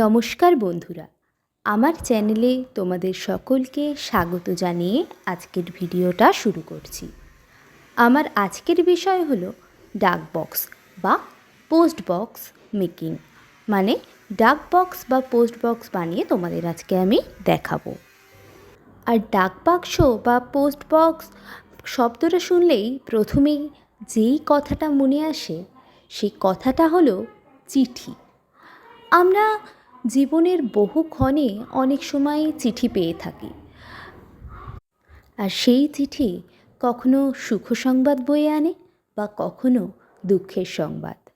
নমস্কার বন্ধুরা। আমার চ্যানেলে তোমাদের সকলকে স্বাগত জানিয়ে আজকের ভিডিওটা শুরু করছি। আমার আজকের বিষয় হলো ডাক বক্স বা পোস্ট বক্স মেকিং। মানে ডাক বক্স বা পোস্ট বক্স বানিয়ে তোমাদের আজকে আমি দেখাবো। আর ডাক বাক্স বা পোস্ট বক্স শব্দটা শুনলেই প্রথমেই যেই কথাটা মনে আসে, সেই কথাটা হলো চিঠি। আমরা জীবনের বহু ক্ষণে অনেক সময় চিঠি পেয়ে থাকি। আর সেই চিঠি কখনো সুখ সংবাদ বয়ে আনে বা কখনো দুঃখের সংবাদ।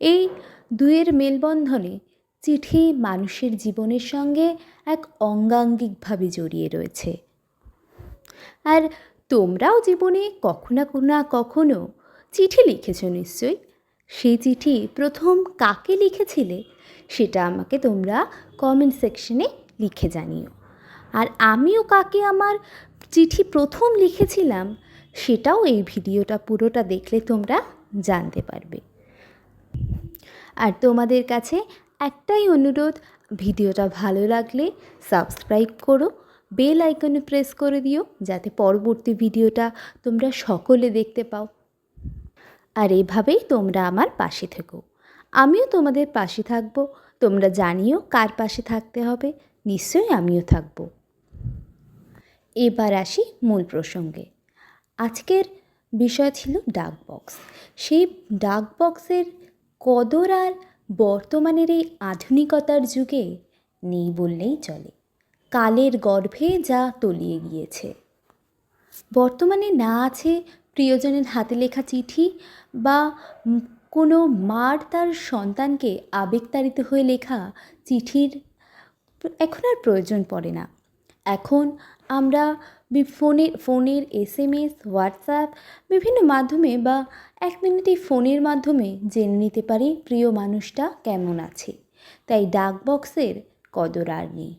এই দুয়ের মেলবন্ধনে চিঠি মানুষের জীবনের সঙ্গে এক অঙ্গাঙ্গিকভাবে জড়িয়ে রয়েছে। আর তোমরাও জীবনে কখনো না কখনো চিঠি লিখেছ নিশ্চয়ই? সেই চিঠি প্রথম কাকে লিখেছিলে সেটা আমাকে তোমরা কমেন্ট সেকশনে লিখে জানিও। আর আমিও কাকে আমার চিঠি প্রথম লিখেছিলাম সেটাও এই ভিডিওটা পুরোটা দেখলে তোমরা জানতে পারবে। আর তোমাদের কাছে একটাই অনুরোধ, ভিডিওটা ভালো লাগলে সাবস্ক্রাইব করো বেল আইকনে প্রেস করে দিও, যাতে পরবর্তী ভিডিওটা তোমরা সকলে দেখতে পাও। আর এভাবেই তোমরা আমার পাশে থেকো। আমিও তোমাদের পাশে থাকব। তোমরা জানিও কার পাশে থাকতে হবে। নিশ্চয়ই আমিও থাকব। এবার আসি মূল প্রসঙ্গে। আজকের বিষয় ছিল ডাক বক্স। সেই ডাক বক্সের কদর আর বর্তমানের এই আধুনিকতার যুগে নেই বললেই চলে। কালের গর্ভে যা তলিয়ে গিয়েছে। বর্তমানে না আছে প্রিয়জনের হাতে লেখা চিঠি বা কোনো মার তার সন্তানকে আবেগতাড়িত হয়ে লেখা চিঠির এখন আর প্রয়োজন পড়ে না। এখন আমরা ফোনে, ফোনের এস এম এস হোয়াটসঅ্যাপ বিভিন্ন মাধ্যমে বা এক মিনিটে ফোনের মাধ্যমে জেনে নিতে পারি প্রিয় মানুষটা কেমন আছে। তাই ডাক বক্সের কদর আর নেই।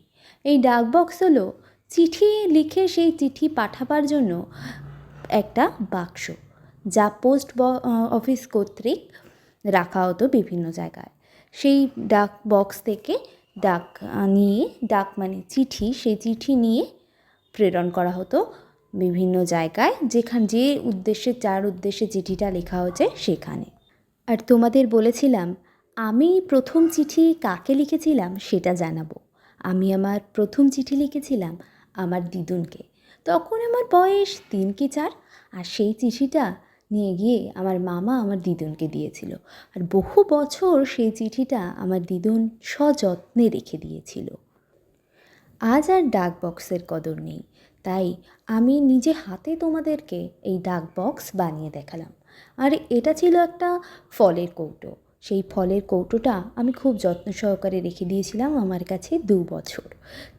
এই ডাক বক্স হলো চিঠি লিখে সেই চিঠি পাঠাবার জন্য একটা বাক্স, যা পোস্ট অফিস কর্তৃক রাখা হতো বিভিন্ন জায়গায়। সেই ডাক বক্স থেকে ডাক নিয়ে, ডাক মানে চিঠি, সেই চিঠি নিয়ে প্রেরণ করা হতো বিভিন্ন জায়গায়, যেখান, যে উদ্দেশ্যে, যার উদ্দেশ্যে চিঠিটা লেখা হয়েছে সেখানে। আর তোমাদের বলেছিলাম, আমি প্রথম চিঠি কাকে লিখেছিলাম সেটা জানাব। আমি আমার প্রথম চিঠি লিখেছিলাম আমার দিদুনকে। তখন আমার বয়স তিন কি চার, আর সেই চিঠিটা নিয়ে গিয়ে আমার মামা আমার দিদনকে দিয়েছিল। আর বহু বছর সেই চিঠিটা আমার দিদুন সযত্নে রেখে দিয়েছিল। আজ আর ডাক বক্সের কদর নেই, তাই আমি নিজে হাতে তোমাদেরকে এই ডাক বক্স বানিয়ে দেখালাম। আর এটা ছিল একটা ফলের কৌটো। সেই ফলের কৌটোটা আমি খুব যত্ন সহকারে রেখে দিয়েছিলাম আমার কাছে দু বছর।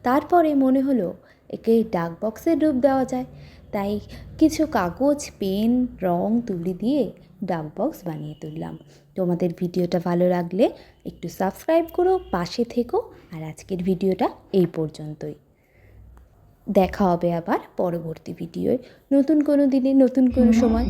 তারপরে মনে হলো, একে ডাক বক্সের ডুব দেওয়া যায়। তাই কিছু কাগজ, পেন, রং তুলি দিয়ে ডাক বক্স বানিয়ে তুললাম। তোমাদের ভিডিওটা ভালো লাগলে একটু সাবস্ক্রাইব করো, পাশে থেকো। আর আজকের ভিডিওটা এই পর্যন্তই। দেখা হবে আবার পরবর্তী ভিডিওয়। নতুন কোনো দিনে নতুন কোনো সময়।